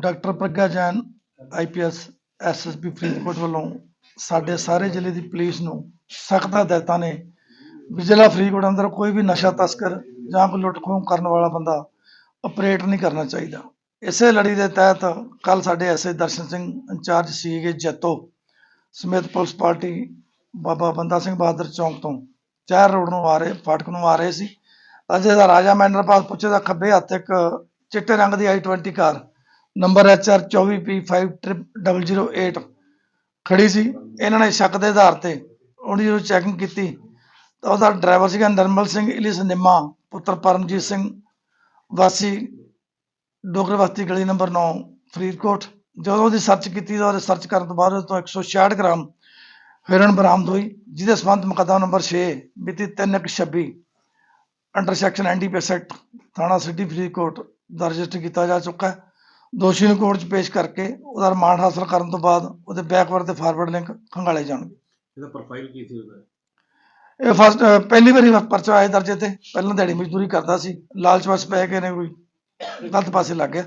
Doctor Pragya Jain IPS SSP Faridkot ਵੱਲੋਂ ਸਾਡੇ ਸਾਰੇ ਜ਼ਿਲ੍ਹੇ ਦੀ ਪੁਲਿਸ ਨੂੰ ਸਖਤ ਹਦਾਇਤਾਂ ਨੇ ਵੀ ਜ਼ਿਲ੍ਹਾ ਫਰੀਦਕੋਟ ਅੰਦਰ ਕੋਈ ਵੀ ਨਸ਼ਾ ਤਸਕਰ ਜਾਂ ਕੋਈ ਲੁੱਟ ਖੋਹ ਕਰਨ ਵਾਲਾ ਬੰਦਾ ਆਪਰੇਟ ਨਹੀਂ ਕਰਨਾ ਚਾਹੀਦਾ। ਇਸੇ ਲੜੀ ਦੇ ਤਹਿਤ ਕੱਲ ਸਾਡੇ ਐਸਏ ਦਰਸ਼ਨ ਸਿੰਘ ਇੰਚਾਰਜ ਸੀਗੇ ਜੈਤੋ ਸਮੇਤ ਪੁਲਿਸ ਪਾਰਟੀ ਬਾਬਾ ਬੰਦਾ ਸਿੰਘ ਬਹਾਦਰ ਚੌਂਕ ਤੋਂ। ਚਾਰ ਰੋਡ ਨੂੰ ਆ ਰਹੇ, ਫਾਟਕ ਨੂੰ ਆ ਰਹੇ ਸੀ। ਅਜੇ ਦਾ ਰਾਜਾ ਮੈਂਡਰ ਪਾਸ ਪੁੱਛੇ ਦਾ ਖੱਬੇ ਹੱਥ ਇੱਕ ਚਿੱਟੇ ਰੰਗ ਦੀ i20 car number HR 24P5008 ਖੜੀ ਸੀ। ਇਹਨਾਂ ਨੇ ਸ਼ੱਕ ਦੇ ਆਧਾਰ ਤੇ ਉਹਦੀ ਜਦੋਂ ਚੈਕਿੰਗ ਕੀਤੀ, ਤਾਂ ਉਹਦਾ ਡਰਾਈਵਰ ਸੀਗਾ ਨਰਮਲ ਸਿੰਘ ਇਲਿਸ ਨਿੰਮਾ ਪੁੱਤਰ ਪਰਮਜੀਤ ਸਿੰਘ, ਵਾਸੀ ਡੋਗਰ ਬਸਤੀ ਗਲੀ ਨੰਬਰ 9 ਫਰੀਦਕੋਟ। ਜਦੋਂ ਉਹਦੀ ਸਰਚ ਕੀਤੀ, ਤਾਂ ਉਹਦੇ ਸਰਚ ਕਰਨ ਤੋਂ ਬਾਅਦ ਉਹਦੇ ਤੋਂ 166 ਗ੍ਰਾਮ ਹਿਰਨ ਬਰਾਮਦ ਹੋਈ, ਜਿਹਦੇ ਸਬੰਧ ਮੁਕੱਦਮਾ ਨੰਬਰ 6 ਮਿਤੀ 3/26 ਅੰਡਰ ਸੈਕਸ਼ਨ ਐਨਡੀਪੀਐਸ ਐਕਟ ਥਾਣਾ ਸਿਟੀ ਫਰੀਦਕੋਟ, ਦਾ ਰਜਿਸਟਰ ਕੀਤਾ ਜਾ ਚੁੱਕਾ ਹੈ। ਦੋਸ਼ੀ ਨੂੰ ਕੋਰਟ 'ਚ ਪੇਸ਼ ਕਰਕੇ ਉਹਦਾ ਰਿਮਾਂਡ ਹਾਸਲ ਕਰਨ ਤੋਂ ਬਾਅਦ ਉਹਦੇ ਬੈਕਵਰਡ ਤੇ ਫਾਰਵਰਡ ਲਿੰਕ ਖੰਗਾਲੇ ਜਾਣਗੇ। ਇਹਦਾ ਪ੍ਰੋਫਾਈਲ ਕੀ ਸੀ ਉਹਦਾ? ਇਹ ਫਸਟ ਪਹਿਲੀ ਵਾਰੀ ਪਰਚਾ ਆਏ ਦਰਜੇ ਤੇ। ਪਹਿਲਾਂ ਦਿਹਾੜੀ ਮਜ਼ਦੂਰੀ ਕਰਦਾ ਸੀ। ਲਾਲਚ ਵਸ ਪੈ ਕੇ ਨੇ ਕੋਈ ਗਲਤ ਪਾਸੇ ਲੱਗ ਗਿਆ।